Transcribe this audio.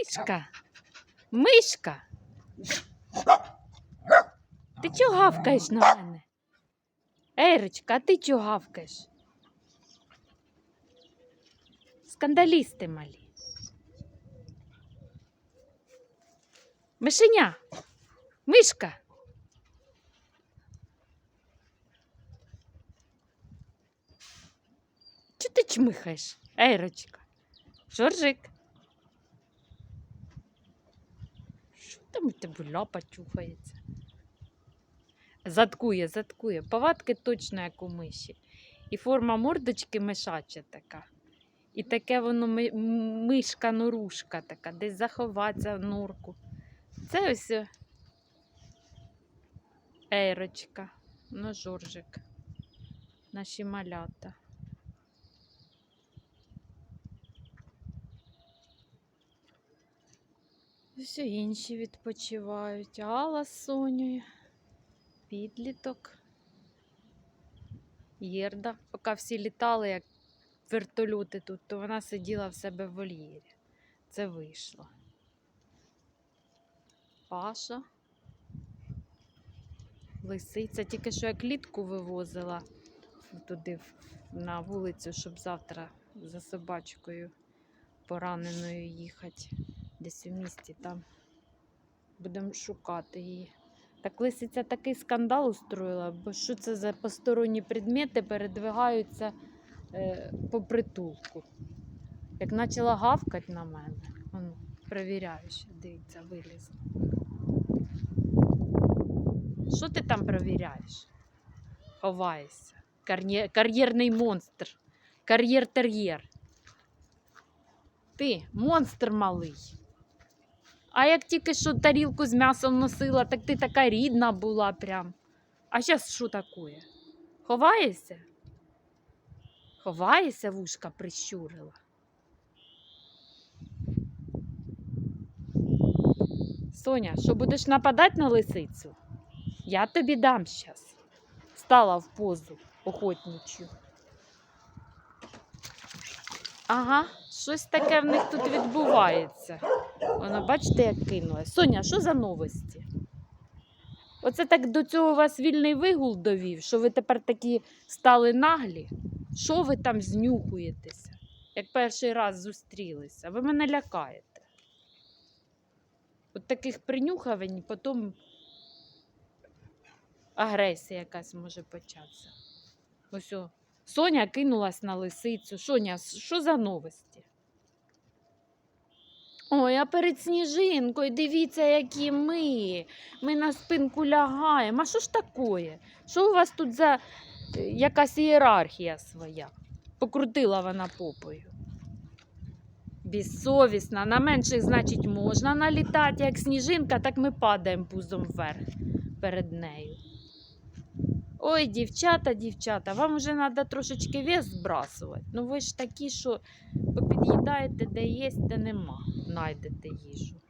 Мишка. Мишка. Ти чого гавкаєш на мене? Ерочка, а ти чого гавкаєш? Скандалісти малі. Мишеня. Мишка. Чого ти чмихаєш? Ерочка. Жоржик. Що там тебе чухається? Заткує, заткує. Повадки точно як у миші. І форма мордочки мишача така. І таке воно мишка-норушка така, десь заховатися в норку. Це ось Ейрочка, ну Жоржик, наші малята. Все інші відпочивають. Алла з Сонею, підліток, Єрда. Поки всі літали, як вертольоти тут, то вона сиділа в себе в вольєрі. Це вийшло. Паша. Лисиця. Тільки що я клітку вивозила туди на вулицю, щоб завтра за собачкою пораненою їхати. Десь у місті там. Будемо шукати її. Так лисиця такий скандал устроїла, бо що це за посторонні предмети передвигаються е, по притулку. Як почала гавкати на мене, Вон, перевіряю, дивіться, вилізла. Що ти там перевіряєш? Ховаєшся. Кар'є- Кар'єрний монстр. Кар'єр-тер'єр. Ти монстр малий. А як тільки що тарілку з м'ясом носила, так ти така рідна була прям. А зараз що таке? Ховаєшся? Ховаєшся, вушка прищурила. Соня, що будеш нападати на лисицю? Я тобі дам щас. Стала в позу охотничу. Ага, щось таке в них тут відбувається. Вона, бачите, як кинулась. Соня, що за новості? Оце так до цього вас вільний вигул довів, що ви тепер такі стали наглі. Що ви там знюхуєтеся, як перший раз зустрілися? Ви мене лякаєте. От таких принюхавень, потім агресія якась може початися. Ось о. Соня кинулась на лисицю. Соня, що за новості? Ой, а перед сніжинкою дивіться, які ми. Ми на спинку лягаємо. А що ж такое? Що у вас тут за е, якась ієрархія своя? Покрутила вона попою. Безсовісна, на менших, значить, можна налітати, як сніжинка, так ми падаємо пузом вверх перед нею. Ой, дівчата, дівчата, вам вже треба трошечки вес збрасувати. Ну ви ж такі, що попід'їдаєте, де є, де нема. Найдете їжу.